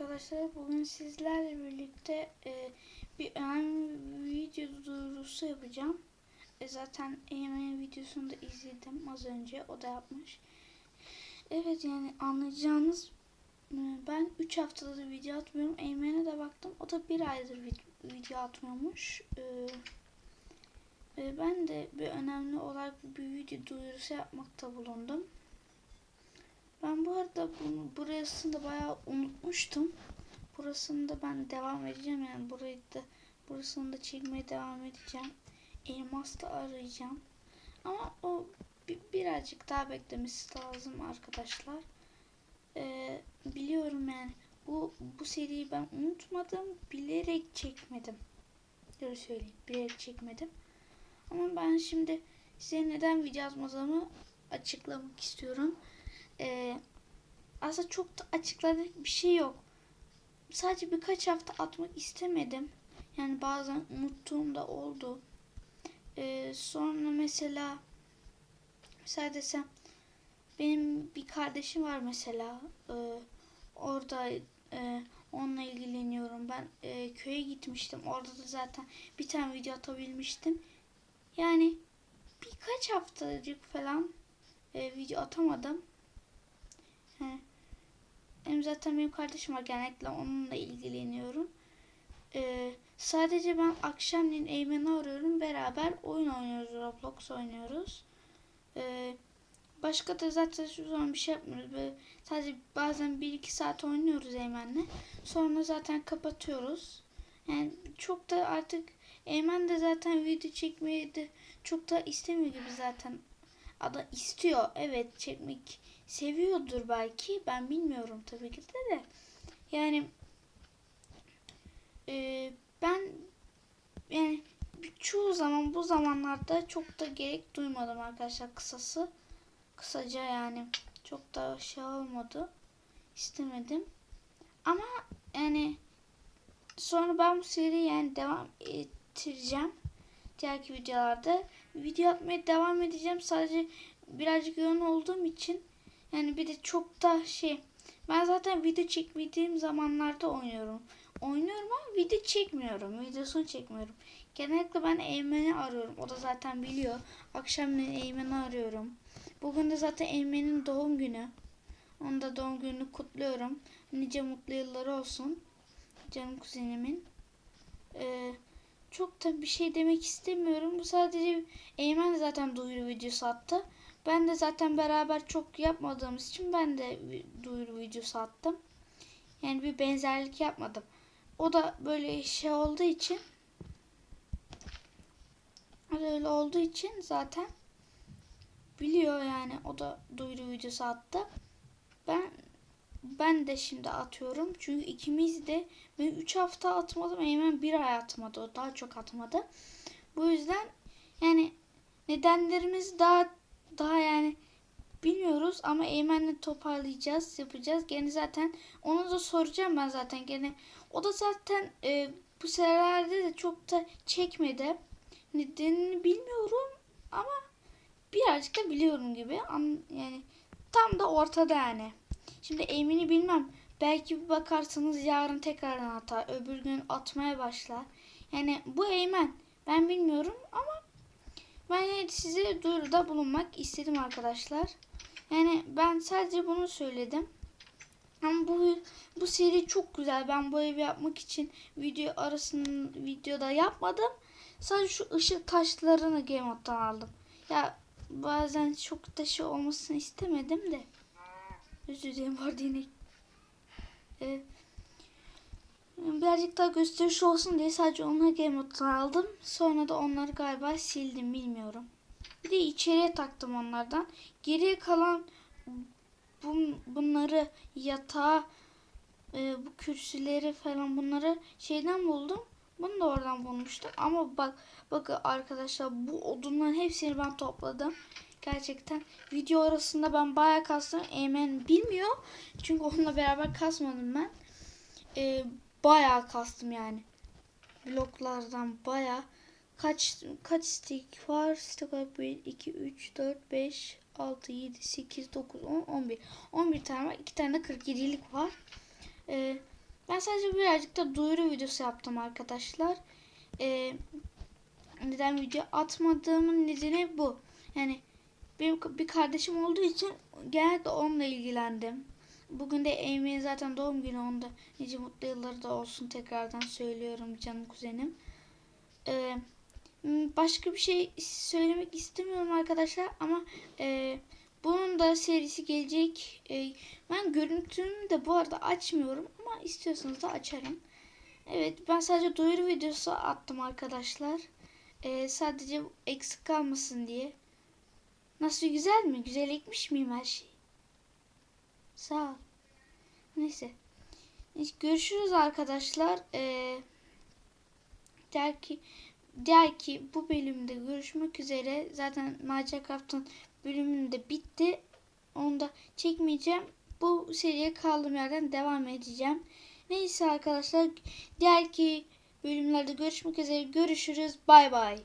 arkadaşlar. Bugün sizlerle birlikte e, bir önemli video duyurusu yapacağım. E, zaten Eymen'in videosunu da izledim az önce. O da yapmış. Evet yani anlayacağınız e, ben 3 haftadır video atmıyorum. Eymen'e de baktım. O da bir aydır vid- video atmıyormuş. E, e, ben de bir önemli olarak bir video duyurusu yapmakta bulundum. Ben bu arada bunu, burasını da bayağı unutmuştum. Burasını da ben devam edeceğim yani burayı da burasını da çekmeye devam edeceğim. Elmas da arayacağım. Ama o bi- birazcık daha beklemesi lazım arkadaşlar. Ee, biliyorum yani bu bu seriyi ben unutmadım. Bilerek çekmedim. Öyle söyleyeyim. Bilerek çekmedim. Ama ben şimdi size neden video yazmadığımı açıklamak istiyorum. Aslında çok da açıkladık bir şey yok. Sadece birkaç hafta atmak istemedim. Yani bazen unuttuğum da oldu. Ee, sonra mesela mesela desem benim bir kardeşim var mesela Ee, orada e, onunla ilgileniyorum. Ben e, köye gitmiştim. Orada da zaten bir tane video atabilmiştim. Yani birkaç haftacık falan e, video atamadım. He. Hem zaten benim kardeşim var genellikle onunla ilgileniyorum. Ee, sadece ben akşamleyin Eymen'i arıyorum. Beraber oyun oynuyoruz. Roblox oynuyoruz. Ee, başka da zaten şu zaman bir şey yapmıyoruz. Böyle sadece bazen 1-2 saat oynuyoruz Eymen'le. Sonra zaten kapatıyoruz. Yani çok da artık Eymen de zaten video çekmeyi de çok da istemiyor gibi zaten. Ada istiyor. Evet çekmek seviyordur belki. Ben bilmiyorum tabii ki de de. Yani e, ben yani çoğu zaman bu zamanlarda çok da gerek duymadım arkadaşlar kısası. Kısaca yani çok da şey olmadı. istemedim. Ama yani sonra ben bu seriyi yani devam ettireceğim. Diğerki videolarda video atmaya devam edeceğim. Sadece birazcık yoğun olduğum için yani bir de çok da şey ben zaten video çekmediğim zamanlarda oynuyorum. Oynuyorum ama video çekmiyorum. Videosunu çekmiyorum. Genellikle ben Eymen'i arıyorum. O da zaten biliyor. Akşamleyin Eymen'i arıyorum. Bugün de zaten Eymen'in doğum günü. Onun da doğum gününü kutluyorum. Nice mutlu yılları olsun. Canım kuzenimin. Ee, çok da bir şey demek istemiyorum. Bu sadece Eymen zaten duyuru videosu attı. Ben de zaten beraber çok yapmadığımız için ben de duyuru videosu attım. Yani bir benzerlik yapmadım. O da böyle şey olduğu için öyle olduğu için zaten biliyor yani o da duyuru videosu attı. Ben ben de şimdi atıyorum. Çünkü ikimiz de ben 3 hafta atmadım. Eymen bir ay atmadı. O daha çok atmadı. Bu yüzden yani nedenlerimiz daha daha yani bilmiyoruz ama Eymen'le toparlayacağız, yapacağız. Gene zaten onu da soracağım ben zaten gene. O da zaten e, bu senelerde de çok da çekmedi. Nedenini bilmiyorum ama birazcık da biliyorum gibi. An- Yani tam da ortada yani. Şimdi Eymen'i bilmem. Belki bir bakarsanız yarın tekrardan atar. Öbür gün atmaya başlar. Yani bu Eymen. Ben bilmiyorum ama ben size duyuruda bulunmak istedim arkadaşlar. Yani ben sadece bunu söyledim. Ama bu bu seri çok güzel. Ben bu evi yapmak için video arasının videoda yapmadım. Sadece şu ışık taşlarını Game aldım. Ya bazen çok da şey olmasını istemedim de. Özür dilerim vardı yine. Ee, birazcık daha gösterişli olsun diye sadece onları Game aldım. Sonra da onları galiba sildim bilmiyorum. Bir de içeriye taktım onlardan. Geriye kalan bun, bunları yatağa e, bu kürsüleri falan bunları şeyden buldum. Bunu da oradan bulmuştum. Ama bak bakın arkadaşlar bu odunların hepsini ben topladım. Gerçekten video arasında ben bayağı kastım. Eymen bilmiyor. Çünkü onunla beraber kasmadım ben. Ee, bayağı kastım yani. Bloklardan bayağı. Kaç kaç stick var? Stick var 1, 2, 3, 4, 5, 6, 7, 8, 9, 10, 11. 11 tane var. 2 tane de 47'lik var. Ee, ben sadece birazcık da duyuru videosu yaptım arkadaşlar. Ee, neden video atmadığımın nedeni bu. Yani benim bir kardeşim olduğu için genelde onunla ilgilendim. Bugün de Amy'nin zaten doğum günü onda. Nice mutlu yılları da olsun tekrardan söylüyorum canım kuzenim. Ee, başka bir şey söylemek istemiyorum arkadaşlar ama e, bunun da serisi gelecek. E, ben görüntümü de bu arada açmıyorum istiyorsanız da açarım. Evet ben sadece duyuru videosu attım arkadaşlar. E, sadece eksik kalmasın diye. Nasıl güzel mi? Güzel ekmiş miyim her şeyi? Sağ ol. Neyse. Görüşürüz arkadaşlar. Ee, der ki der ki bu bölümde görüşmek üzere. Zaten Minecraft'ın bölümünde de bitti. Onu da çekmeyeceğim. Bu seriye kaldığım yerden devam edeceğim. Neyse arkadaşlar. Diğer ki bölümlerde görüşmek üzere. Görüşürüz. Bay bay.